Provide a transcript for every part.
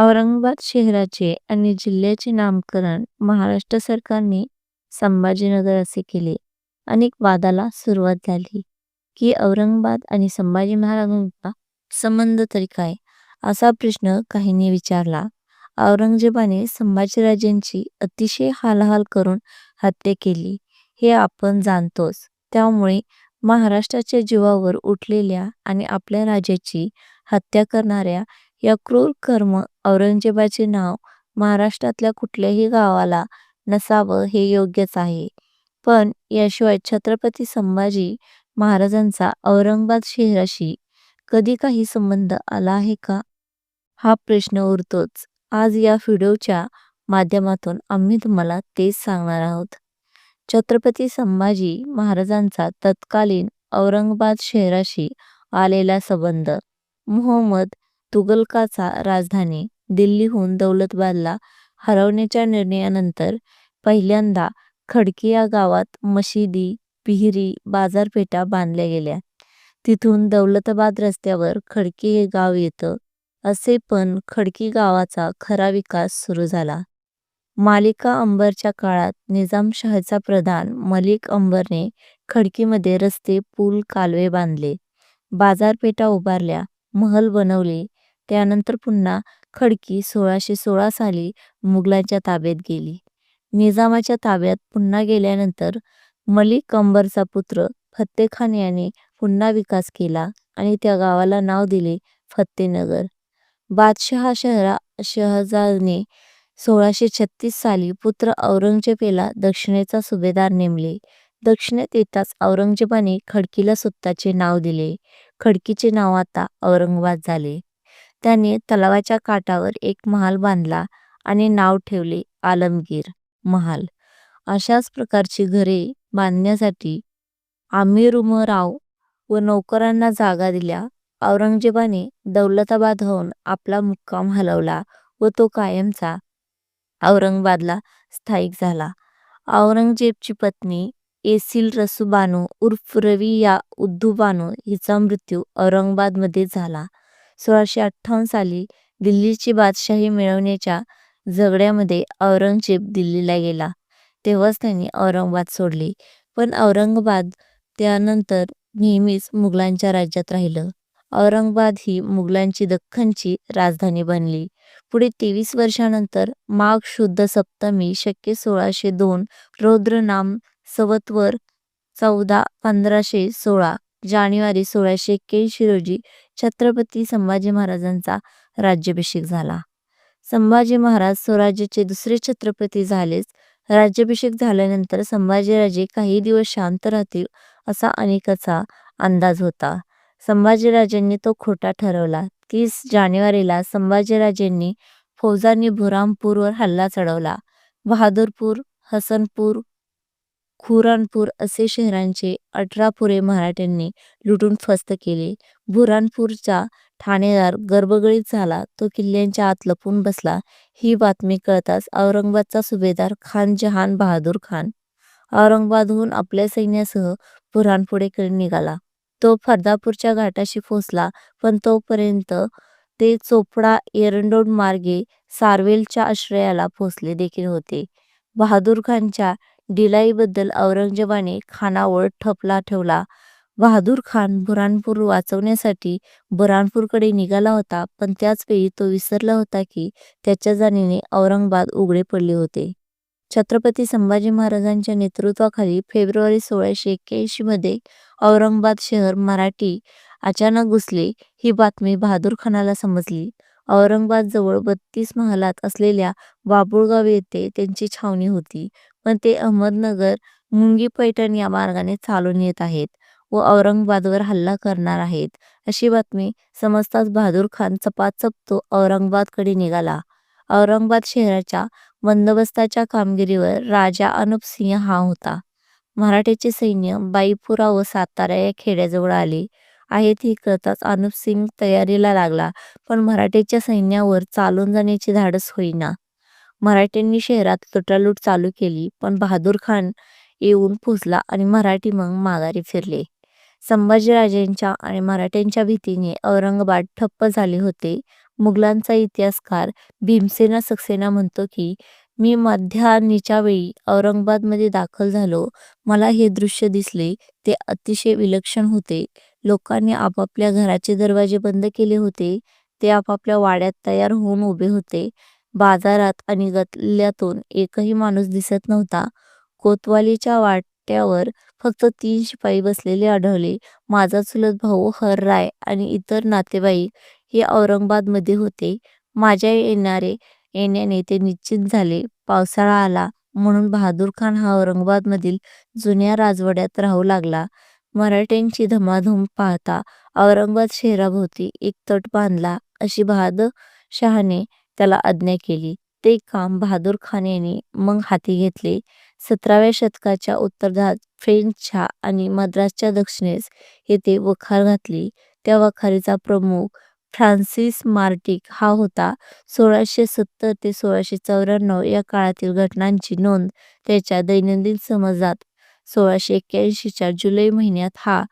औरंगाबाद शहराचे आणि जिल्ह्याचे नामकरण महाराष्ट्र सरकारने संभाजीनगर असे केले. अनेक वादाला सुरुवात झाली की औरंगाबाद आणि संभाजी महाराजांचा संबंध तरी काय असा प्रश्न काहींनी विचारला. औरंगजेबाने संभाजीराजांची अतिशय हालहाल करून हत्या केली हे आपण जाणतोच. त्यामुळे महाराष्ट्राच्या जीवावर उठलेल्या आणि आपल्या राजाची हत्या करणाऱ्या या क्रूर कर्म औरंगजेबाचे नाव महाराष्ट्रातल्या कुठल्याही गावाला नसावं हे योग्यच आहे. पण याशिवाय छत्रपती संभाजी महाराजांचा औरंगाबाद शहराशी कधी काही संबंध आला आहे का? हा प्रश्न उरतोच. आज या व्हिडिओच्या माध्यमातून आम्ही तुम्हाला तेच सांगणार आहोत. छत्रपती संभाजी महाराजांचा तत्कालीन औरंगाबाद शहराशी आलेला संबंध. मोहम्मद तुगलकाचा राजधानी दिल्लीहून दौलतबादला हरवण्याच्या निर्णयानंतर पहिल्यांदा खडकी या गावात मशिदी, विहिरी, बाजारपेठा बांधल्या गेल्या. तिथून दौलताबाद रस्त्यावर खडकी हे गाव येतं. असे पण खडकी गावाचा खरा विकास सुरू झाला. मालिका अंबरच्या काळात निजामशहाचा प्रधान मलिक अंबरने खडकीमध्ये रस्ते, पूल, कालवे बांधले. बाजारपेठा उभारल्या, महल बनवले. त्यानंतर पुन्हा खडकी सोळाशे सोळा साली मुघलांच्या ताब्यात गेली. निजामाच्या ताब्यात पुन्हा गेल्यानंतर मलिक अंबरचा पुत्र फत्तेखान याने पुन्हा विकास केला आणि त्या गावाला नाव दिले फत्तेनगर. बादशहा शहजादने सोळाशे छत्तीस साली पुत्र औरंगजेब याला दक्षिणेचा सुभेदार नेमले. दक्षिणेत येताच औरंगजेबाने खडकीला स्वतःचे नाव दिले. खडकीचे नाव आता औरंगाबाद झाले. त्याने तलावाच्या काठावर एक महाल बांधला आणि नाव ठेवले आलमगीर महाल. अशाच प्रकारची घरे बांधण्यासाठी अमीरउमराव व नोकरांना जागा दिल्या. औरंगजेबाने दौलताबादहून आपला मुक्काम हलवला व तो कायमचा औरंगाबादला स्थायिक झाला. औरंगजेबची पत्नी एसिल रसूबानो उर्फ रविया उद्धू बानो हिचा मृत्यू औरंगाबादमध्ये झाला. सोळाशे अठ्ठावन्न साली दिल्लीची बादशाही मिळवण्याच्या झगड्यामध्ये औरंगजेब दिल्लीला गेला तेव्हाच त्यांनी औरंगाबाद सोडले. पण औरंगाबाद त्यानंतर नेहमीच मुघलांच्या राज्यात राहिलं. औरंगाबाद ही मुघलांची दख्खनची राजधानी बनली. पुढे तेवीस वर्षानंतर माघ शुद्ध सप्तमी शके सोळाशे दोन रौद्र नाम संवत्सर चौदा पंधराशे सोळा जानेवारी सोळाशे एक्क्याऐंशी रोजी छत्रपती संभाजी महाराजांचा राज्याभिषेक झाला. संभाजी महाराज स्वराज्याचे दुसरे छत्रपती झालेच. राज्याभिषेक झाल्यानंतर संभाजीराजे काही दिवस शांत राहतील असा अनेकाचा अंदाज होता. संभाजीराजांनी तो खोटा ठरवला. तीस जानेवारीला संभाजीराजांनी फौजांनी भुरामपूरवर हल्ला चढवला. बहादूरपूर, हसनपूर, खुरानपूर असे शहरांचे अठरा पुरे मराठ्यांनी लुटून फस्त केले. बुऱ्हाणपूरचा ठाणेदार गर्भगळीत झाला. तो किल्ल्यांच्या आत लपून बसला. ही बातमी कळताच औरंगाबादचा सुभेदार खान जहान बहादूर खान औरंगाबादहून आपल्या सैन्यासह बुऱ्हाणपूरकडे निघाला. तो फर्दापूरच्या घाटाशी पोहोचला पण तोपर्यंत ते चोपडा एरंडोल मार्गे सारवेलच्या आश्रयाला पोहोचले देखील होते. बहादूर खानच्या ढिलाईबद्दल औरंगजेबाने खानावर ठपला ठेवला. बहादूर खान बुरानपूर वाचवण्यासाठी बुरानपूरकडे निघाला होता पण त्याच वेळी तो विसरला होता की त्याच्या जाणीने औरंगाबाद उघडे पडले होते. छत्रपती संभाजी महाराजांच्या नेतृत्वाखाली फेब्रुवारी सोळाशे एक्क्याऐंशी मध्ये औरंगाबाद शहर मराठी अचानक घुसले ही बातमी बहादूरखानाला समजली. औरंगाबादजवळ बत्तीस महालात असलेल्या बाबुळगाव येथे त्यांची छावणी होती पण ते अहमदनगर, मुंगी पैठण या मार्गाने चालून येत आहेत व औरंगाबादवर हल्ला करणार आहेत अशी बातमी समजताच बहादूर खान चपाचप तो औरंगाबादकडे निघाला. औरंगाबाद शहराच्या बंदोबस्ताच्या कामगिरीवर राजा अनुप सिंह हा होता. मराठ्याचे सैन्य बाईपुरा व सातारा या खेड्याजवळ आले आहेत ही कळताच अनुप सिंग तयारीला लागला पण मराठ्याच्या सैन्यावर चालून जाण्याची धाडस होईना. मराठ्यांनी शहरात लुटालूट चालू केली पण बहादूर खान येऊन पोहोचला आणि मराठी मग माघारी फिरले. संभाजीराजेंच्या आणि मराठ्यांच्या भीतीने औरंगाबाद ठप्प झाले होते. मुघलांचा इतिहासकार भीमसेना सक्सेना म्हणतो की मी मध्यान्हीच्या वेळी औरंगाबादमध्ये दाखल झालो. मला हे दृश्य दिसले ते अतिशय विलक्षण होते. लोकांनी आपापल्या घराचे दरवाजे बंद केले होते. ते आपापल्या वाड्यात तयार होऊन उभे होते. बाजारात आणि गल्ल्यातून एकही माणूस दिसत नव्हता. कोतवालीच्या वाट्यावर फक्त तीन शिपाई बसलेले आढळले. माझा चुलत भाऊ हरराय आणि इतर नातेवाईक हे औरंगाबादमध्ये होते. माझ्या येणारे येण्याने ते निश्चित झाले. पावसाळा आला म्हणून बहादूर खान हा औरंगाबादमधील जुन्या राजवाड्यात राहू लागला. मराठ्यांची धमाधूम पाहता औरंगाबाद शहराभोवती एक तट बांधला अशी बहादशहाने त्याला आज्ञा केली. ते काम बहादूर खान यांनी मग हाती घेतले. सतराव्या शतकाच्या उत्तरार्धात फ्रेंचच्या आणि मद्रासच्या दक्षिणेस येथे वखार घातली. त्या वखारीचा प्रमुख फ्रान्सिस मार्टिक हा होता. सोळाशे सत्तर ते सोळाशे चौऱ्याण्णव या काळातील घटनांची नोंद त्याच्या दैनंदिन समजात सोळाशे एक्क्याऐंशीच्या जुलै महिन्यात हा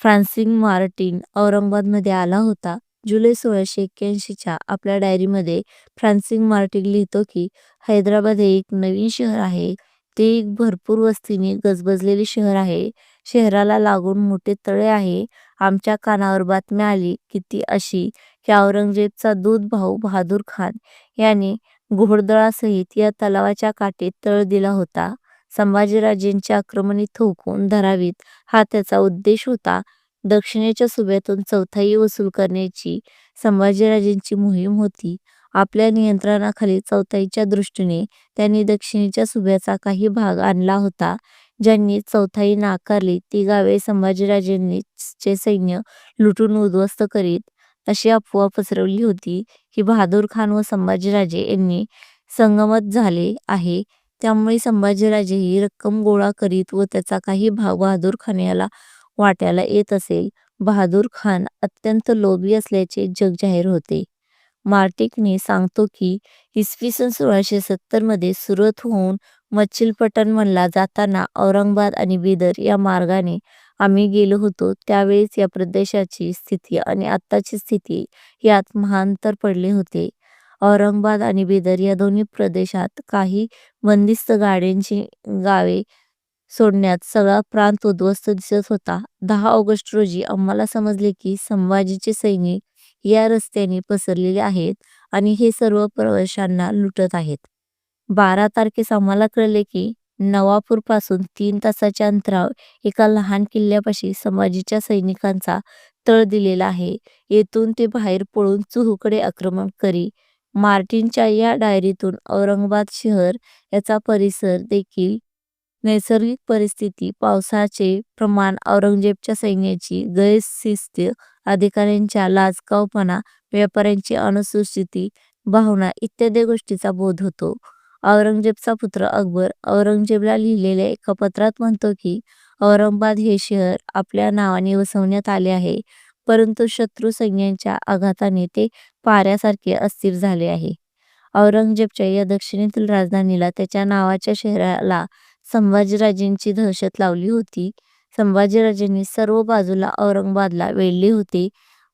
फ्रान्सिस मार्टिन औरंगाबादमध्ये आला होता. जुलै सोळाशे एक्याऐंशीच्या आपल्या डायरीमध्ये फ्रान्सिस मार्टिन लिहितो की हैदराबाद हे एक नवीन शहर आहे. ते एक भरपूर वस्तीने गजबजलेले शहर आहे. शहराला लागून मोठे तळे आहे. आमच्या कानावर बातमी आली की ती अशी की औरंगजेबचा दूध भाऊ बहादूर खान याने घोडदळासहित या तलावाच्या काठी तळ दिला होता. संभाजीराजेंची आक्रमणे थोपवून धरावीत हा त्याचा उद्देश होता. दक्षिणेच्या सुभ्यातून चौथाई वसूल करण्याची संभाजीराजेंची मोहीम होती. आपल्या नियंत्रणाखाली चौथाईच्या दृष्टीने त्यांनी दक्षिणेच्या सुभ्याचा काही भाग आणला होता. ज्यांनी चौथाई नाकारली ती गावे संभाजीराजेंचे सैन्य लुटून उद्ध्वस्त करीत अशी अफवा पसरवली होती की बहादूर खान व संभाजीराजे यांनी संगनमत झाले आहे. त्यामुळे संभाजीराजे ही रक्कम गोळा करीत व त्याचा काही भाग बहादूर खान याला वाट्याला येत असेल. बहादूर खान अत्यंत लोभी असल्याचे जग जाहीर होते. मार्टिकने सांगतो की इसवी सन सोळाशे सत्तरमध्ये होऊन मच्छलीपट्टणमला जाताना औरंगाबाद आणि बिदर या मार्गाने आम्ही गेलो होतो. त्यावेळेस या प्रदेशाची स्थिती आणि आत्ताची स्थिती यात महांतर पडले होते. औरंगाबाद आणि बिदर या दोन्ही प्रदेशात काही बंदिस्त गाड्यांची गावे सोडण्यात सगळा प्रांत उद्ध्वस्त दिसत होता. दहा ऑगस्ट रोजी आम्हाला समजले की संभाजीचे सैनिक या रस्त्याने पसरलेले आहेत आणि हे सर्व प्रवाशांना लुटत आहेत. बारा तारखेस आम्हाला कळले की नवापूरपासून तीन तासाच्या अंतरावर एका लहान किल्ल्यापाशी संभाजीच्या सैनिकांचा तळ दिलेला आहे. येथून ते बाहेर पळून चहूकडे आक्रमण करी. मार्टिनच्या या डायरीतून औरंगाबाद शहर, याचा परिसर देखील नैसर्गिक परिस्थिती, पावसाचे प्रमाण, औरंगजेबच्या सैन्याची गैरशिस्त, अधिकाऱ्यांच्या लाचकावपणा, व्यापाऱ्यांची अनुचित भावना इत्यादी गोष्टींचा बोध होतो. औरंगजेबचा पुत्र अकबर औरंगजेबला लिहिलेल्या एका पत्रात म्हणतो की औरंगाबाद हे शहर आपल्या नावाने वसवण्यात आले आहे परंतु शत्रू सैन्याच्या आघाताने ते पाऱ्यासारखे अस्थिर झाले आहे. औरंगजेबच्या या दक्षिणेतील राजधानीला त्याच्या नावाच्या शहराला संभाजीराजेंची दहशत लावली होती. संभाजीराजेंनी सर्व बाजूला औरंगाबादला वेढले होते.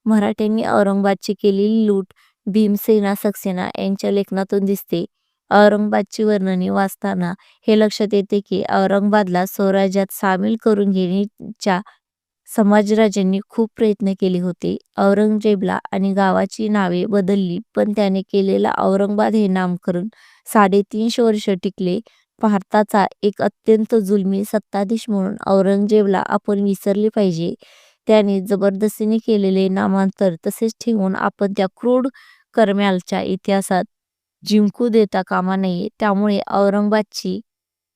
मराठ्यांनी औरंगाबादची केलेली लूट भीमसेना सक्सेना यांच्या लेखनातून दिसते. औरंगाबादची वर्णने वाचताना हे लक्षात येते की औरंगाबादला स्वराज्यात सामील करून घेण्याच्या संभाजीराजांनी खूप प्रयत्न केले होते. औरंगजेबला आणि गावाची नावे बदलली पण त्याने केलेला औरंगाबाद हे नामकरण साडेतीनशे वर्ष टिकले. भारताचा एक अत्यंत जुलमी सत्ताधीश म्हणून औरंगजेबला आपण विसरले पाहिजे. त्याने जबरदस्तीने केलेले नामांतर तसेच ठेवून आपण त्या क्रूर कर्माला इतिहासात जिंकू देता कामा नये. त्यामुळे औरंगाबादची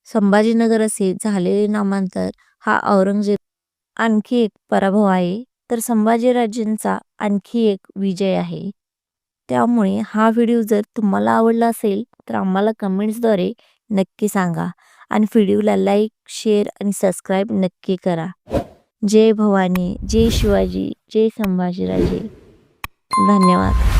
संभाजीनगर असे झालेले नामांतर हा औरंगजेबाचा आणखी एक पराभव आहे तर संभाजीराजेंचा आणखी एक विजय आहे. त्यामुळे हा व्हिडिओ जर तुम्हाला आवडला असेल तर आम्हाला कमेंट्सद्वारे नक्की सांगा आणि व्हिडिओला लाईक, शेअर आणि सबस्क्राईब नक्की करा. जय भवानी, जय शिवाजी, जय संभाजीराजे. धन्यवाद.